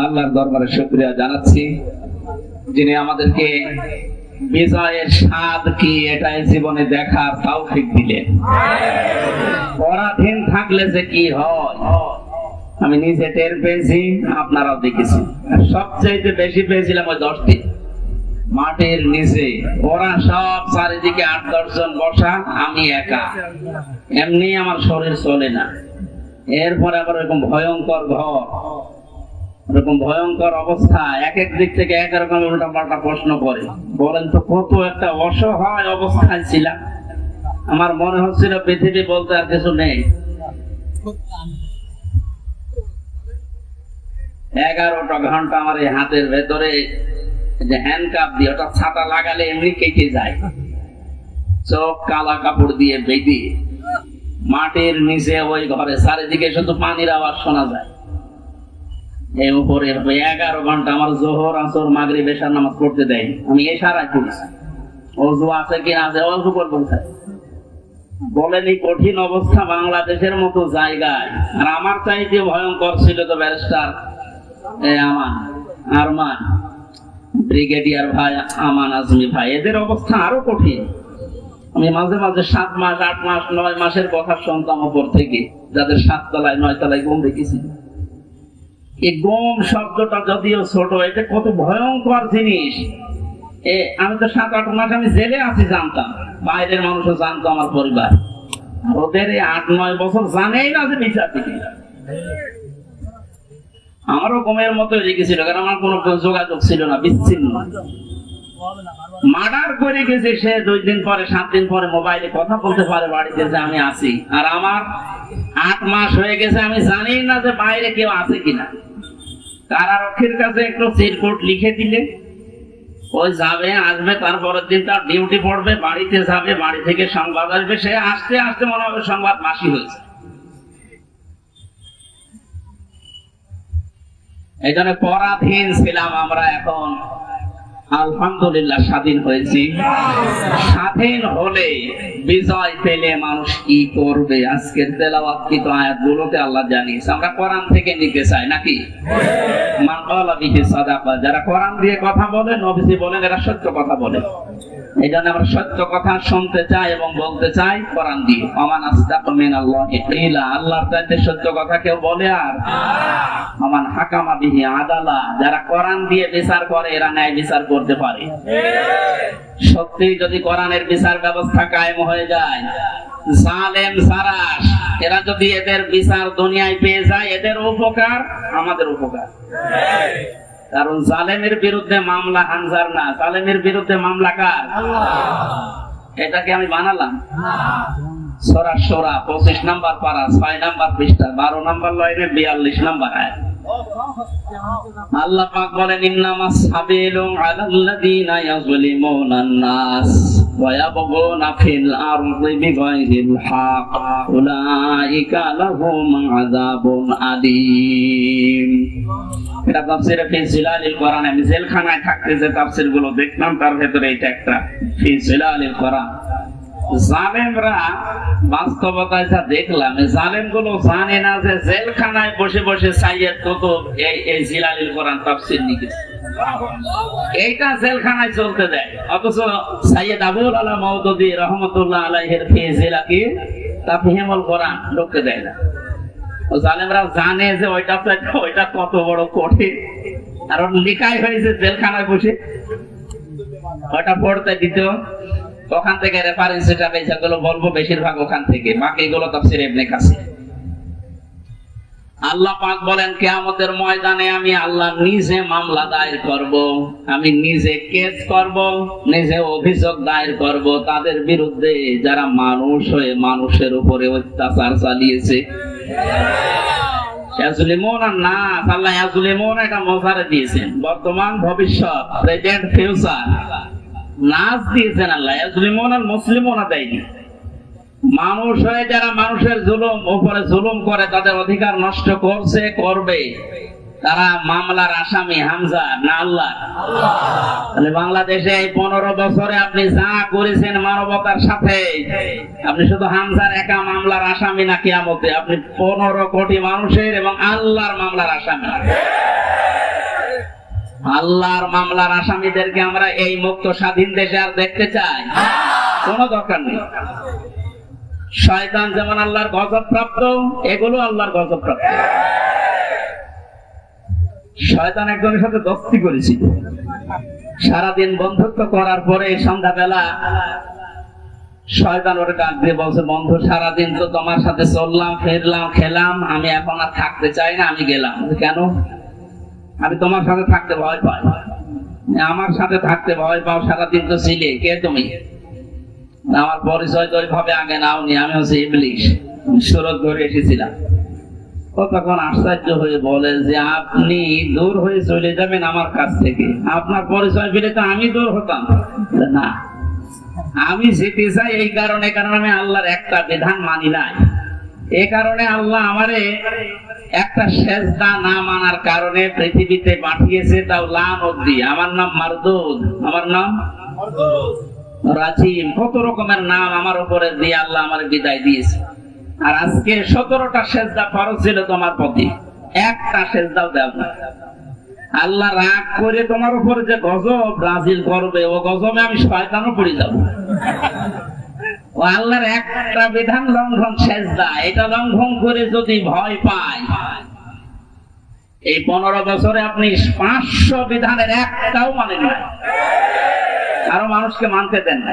আল্লাহর দরবারে শুকরিয়া জানাচ্ছি, যিনি আমাদেরকে বিজয়ের স্বাদ কি এটাই জীবনে দেখার তৌফিক দিলেন। পরাধীন থাকলে যে কি হয়, আমি নিজে টের পেয়েছি, আপনারাও দেখেছি সবচাইতে বেশি পেয়েছিলাম ওই দশটি মাটির নিচে, ওরা সব চারিদিকে আট দশজন বসা, আমি একা। এমনি আমার শরীর চলে না। এরপরে আবার এরকম ভয়ঙ্কর ঘর। এরকম ভয়ঙ্কর অবস্থা, এক এক দিক থেকে এক রকম উল্টা পাল্টা প্রশ্ন করে। বলেন তো, কত একটা অসহায় অবস্থায় ছিলাম। আমার মনে হচ্ছিল পৃথিবী বলতে আর কিছু নেই। এগারোটা ঘণ্টা আমার এই হাতের ভেতরে যে হ্যান্ড কাপ দিয়ে ওটা ছাতা লাগালে এমনি কেটে যায়। চোখ কালা কাপড় দিয়ে বেঁধে মাটির নিচে ওই ঘরে, চারিদিকে শুধু পানির আওয়াজ শোনা যায়। এই উপরে এগারো ঘণ্টা আমার জোহর, আসর মাগরি বেশার নামাজ দেয়। আমি অজু আছে কি না আছে অজু করব বলেন এই কঠিন অবস্থা বাংলাদেশের মতো জায়গায়। আর আমার চাইতে ভয়ঙ্কর ছিল তো ব্যারিস্টার আমান, আরমান, ব্রিগেডিয়ার ভাই আমান আজমি ভাই। এদের অবস্থা আরও কঠিন। আমি মাঝে মাঝে সাত মাস, আট মাস, নয় মাসের কথা শুনতাম ওপর থেকে, যাদের সাত তলায় নয় তলায় ঘুম দেখেছি। এই গম শব্দটা যদিও ছোট, এটা কত ভয়ঙ্কর জিনিস। আমি তো সাত, আট মাস আমি জেলে আছি জানতাম, বাইরের মানুষও জানতো আমার পরিবার। ওদের এই আট, নয় বছর জানেই না যে বিচার আমারও গমের মতো রেখেছিল কারণ আমার কোনো যোগাযোগ ছিল না, বিচ্ছিন্ন। মার্ডার করে গেছে সে, দুই দিন পরে, সাত দিন পরে মোবাইলে কথা বলতে পারে বাড়িতে যে আমি আছি। আর আমার আট মাস হয়ে গেছে, আমি জানি না যে বাইরে কেউ আছে কিনা। কারারক্ষীর কাছে একটু চিরকুট লিখে দিলে। ওই যাবে, আসবে তারপরের দিন তার ডিউটি পড়বে, বাড়িতে যাবে, বাড়ি থেকে সংবাদ আসবে। সে আসতে আসতে মনে হবে সংবাদ মাসি হয়েছে। এই জন্য পরাধীন ছিলাম আমরা এখন। আলহামদুলিল্লাহ স্বাধীন হয়েছি। স্বাধীন হলে বিজয় পেলে মানুষ কি করবে? আজকের তেলাওয়াতকৃত আয়াতগুলোতে আল্লাহ জানিয়েছে। আমরা কোরআন থেকে নিতে চাই নাকি? মান ক্বালা বিহি যারা কোরআন দিয়ে কথা বলেন নবীজি বলেন, এরা সত্য কথা বলে। এই জন্য আমরা সত্য কথা শুনতে চাই এবং বলতে চাই কোরআন দিয়ে। অমান আস্তাক মিন আল্লাহ কিলা আল্লাহর চাইতে সত্য কথা কেউ বলে আর? অমান হাকামা বিহি আদালা যারা কোরআন দিয়ে বিচার করে এরা ন্যায় বিচার করতে পারে। সত্যি যদি কোরআনের বিচার ব্যবস্থা কায়েম হয়ে যায় জালেম সারাস এরা যদি এদের বিচার দুনিয়ায় পেয়ে যায় এদের উপকার আমাদের উপকার। কারণ জালেমের বিরুদ্ধে মামলা হানজার না। জালেমের বিরুদ্ধে মামলা কার? এটাকে আমি বানালাম। সরা সরা পঁচিশ নাম্বার পারা ছয় নাম্বার পৃষ্ঠা বারো নাম্বার লাইনে বিয়াল্লিশ নাম্বার আয় আল্লাহ পাক বলেন ইন্নামা সাবিলু আলাল্লাযীনা ইয়াযলিমুনা নাস। ওয়া في الأرض بغير الحق. أولئك لهم عذاب أليم. এটা তাফসিরে ফি থাকতে যে তাফসিরগুলো দেখলাম তার ভেতরে এটা একটা ফি জালেমরা বাস্তবতায় যা দেখলাম জালেমগুলো জানে না যে জেলখানায় বসে বসে সাইয়েদ কত এই এই জিলালিল কোরআন তাফসির লিখেছে এইটা জেলখানায় চলতে দেয়। অথচ সাইয়েদ আবুল আলা মওদুদি রহমতুল্লাহ আলাইহির ফি জিলাকি তাফহিমুল কোরআন ঢুকতে দেয় না। ও জালেমরা জানে যে ওইটা তো ওইটা কত বড় কঠিন। আর লিখাই হয়েছে জেলখানায় বসে। ওটা পড়তে দিত। ওখান থেকে রেফারেন্স এটা পেয়েছে গুলো বলব বেশিরভাগ ওখান থেকে। বাকি গুলো তফসির ইবনে কাসির আল্লাহ পাক বলেন, কেয়ামতের ময়দানে আমি আল্লাহ নিজে মামলা দায়ের করব। আমি নিজে কেস করব, নিজে অভিযোগ দায়ের করব। তাদের বিরুদ্ধে যারা মানুষ হয়ে মানুষের উপরে অত্যাচার চালিয়েছে। আল্লাহ এটা মোজারে দিয়েছেন। বর্তমান ভবিষ্যৎ প্রেজেন্ট ফিউচার নাচ দিয়েছেন আল্লাহ। ইয়াজলিমুন আর মুসলিমুনা দেয়নি। মানুষ হয়ে যারা মানুষের জুলুম উপরে জুলুম করে, তাদের অধিকার নষ্ট করছে, করবে। তারা মামলার আসামি, হামজা, না আল্লাহ। তাহলে বাংলাদেশে এই পনেরো বছরে আপনি যা করেছেন মানবতার সাথে, আপনি শুধু হামজার একা মামলার আসামি না, কিয়ামতে আপনি পনেরো কোটি মানুষের এবং আল্লাহর মামলার আসামি। আল্লাহর মামলার আসামিদেরকে আমরা এই মুক্ত স্বাধীন দেশে আর দেখতে চাই। কোনো দরকার নেই। শয়তান যেমন আল্লাহর গজব প্রাপ্ত এগুলো আল্লাহর গজব প্রাপ্ত শয়তান একজনের সাথে দস্তি করেছিল। সারাদিন বন্ধুত্ব করার পরে সন্ধ্যাবেলা শয়তান ওরে ডাক দিয়ে বলছে, বন্ধু, সারাদিন তো তোমার সাথে চললাম, ফিরলাম, খেলাম, আমি এখন আর থাকতে চাই না, আমি গেলাম। কেন? আমি তোমার সাথে থাকতে ভয় পাই আমার সাথে থাকতে ভয় পাও, সারাদিন তো ছিলে। কে তুমি? আমার পরিচয় তো ওইভাবে আগে নাওনি আমি হচ্ছে ইংলিশ সুরত ধরে এসেছিলাম। তখন আশ্চর্য হয়ে বলে যে, আপনি দূর হয়ে চলে যাবেন আমার কাছ থেকে। আপনার পরিচয় পেলে তো আমি দূর হতাম। না। আমি যেতে চাই এই কারণে, কারণ আমি আল্লাহর একটা বিধান মানি নাই। এ কারণে আল্লাহ আমারে একটা সেজদা না মানার কারণে পৃথিবীতে পাঠিয়েছে তাও লান অব্দি আমার নাম মারদুদ। আমার নাম? রাজিম। কত রকমের নাম আমার উপরে দিয়ে আল্লাহ আমার বিদায় দিয়েছে। আর আজকে সতেরোটা সেজদা ফরজ ছিল তোমার প্রতি। একটা সেজদাও দেব না। আল্লাহ রাগ করে তোমার উপরে যে গজব ব্রাজিল করবে ও গজবে আমি শয়তানও পড়ে যাব। আল্লাহর একটা বিধান লঙ্ঘন সেজদা। এটা লঙ্ঘন করে যদি ভয় পায়, এই পনেরো বছরে আপনি পাঁচশো বিধানের একটাও মানেন না আরও মানুষকে মানতে দেন না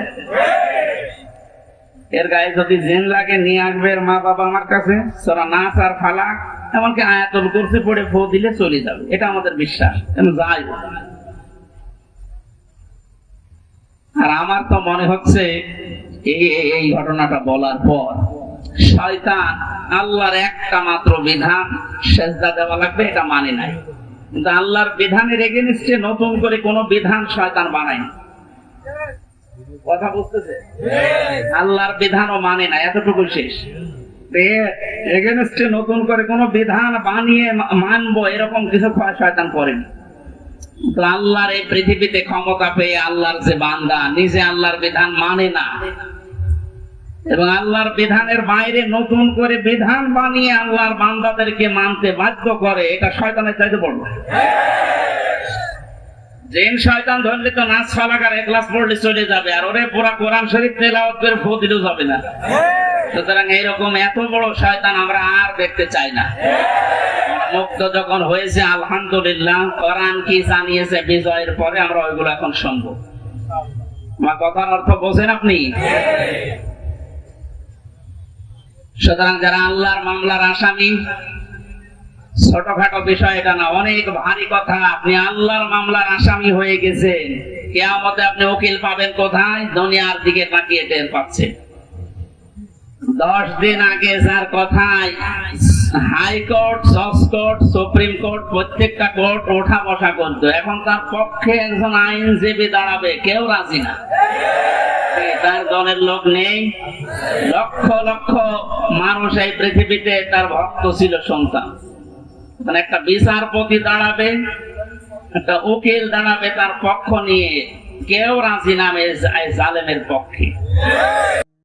এর গায়ে যদি জেন লাগে, নিয়ে আসবে এর মা বাবা আমার কাছে। সোরা নাচ আর ফালাক, এমনকি আয়াতল করছে পড়ে ফো দিলে চলে যাবে। এটা আমাদের বিশ্বাস। কেন যাই। আর আমার তো মনে হচ্ছে এই ঘটনাটা বলার পর শয়তান আল্লাহর একটা মাত্র বিধান সেজদা দেওয়া লাগবে এটা মানে নাই। কিন্তু আল্লাহর বিধানের এগেনিস্টে নতুন করে কোনো বিধান শয়তান বানায়। কথা বুঝতেছে? আল্লাহর বিধানও মানে না এতটুকু শেষ। এগেনস্টে নতুন করে কোন বিধান বানিয়ে মানবো এরকম কিছু শয়তান করেনি। আল্লাহর এই পৃথিবীতে ক্ষমতা পেয়ে আল্লাহর যে বান্দা, নিজে আল্লাহর বিধান মানে না। এবং আল্লাহর বিধানের বাইরে নতুন করে বিধান বানিয়ে আল্লাহর বান্দাদেরকে মানতে বাধ্য করে, এটা শয়তানের চাইতে জেন শয়তান ধরলে তো নাচ ফালাকার এক পড়লে চলে যাবে, আর ওরে পুরা কোরআন শরীফ তেলাওয়াত করে ফো দিলেও যাবে না। সুতরাং এইরকম এত বড় শয়তান আমরা আর দেখতে চাই না। মুক্ত যখন হয়েছে, আলহামদুলিল্লাহ, কোরআন কি জানিয়েছে, বিজয়ের পরে আমরা ওইগুলো এখন শুনব। আমার কথার অর্থ বোঝেন আপনি? সুতরাং যারা আল্লাহর মামলার আসামি, ছোটখাটো বিষয় এটা না, অনেক ভারী কথা। আপনি আল্লাহর মামলার আসামি হয়ে গেছেন, কেয়ামতে আপনি উকিল পাবেন কোথায়? দুনিয়ার দিকে তাকিয়ে টের পাচ্ছেন। দশ দিন আগে যার কথায় হাইকোর্ট জজ কোর্ট, সুপ্রিম কোর্ট, প্রত্যেকটা কোর্ট ওঠা বসা এখন তার পক্ষে একজন আইনজীবী দাঁড়াবে, কেউ রাজি না। তার দলের লোক নেই। লক্ষ লক্ষ মানুষ এই পৃথিবীতে তার ভক্ত ছিল সন্তান। মানে একটা বিচারপতি দাঁড়াবে, একটা উকিল দাঁড়াবে তার পক্ষ নিয়ে। কেউ রাজি নামে জালেমের পক্ষে।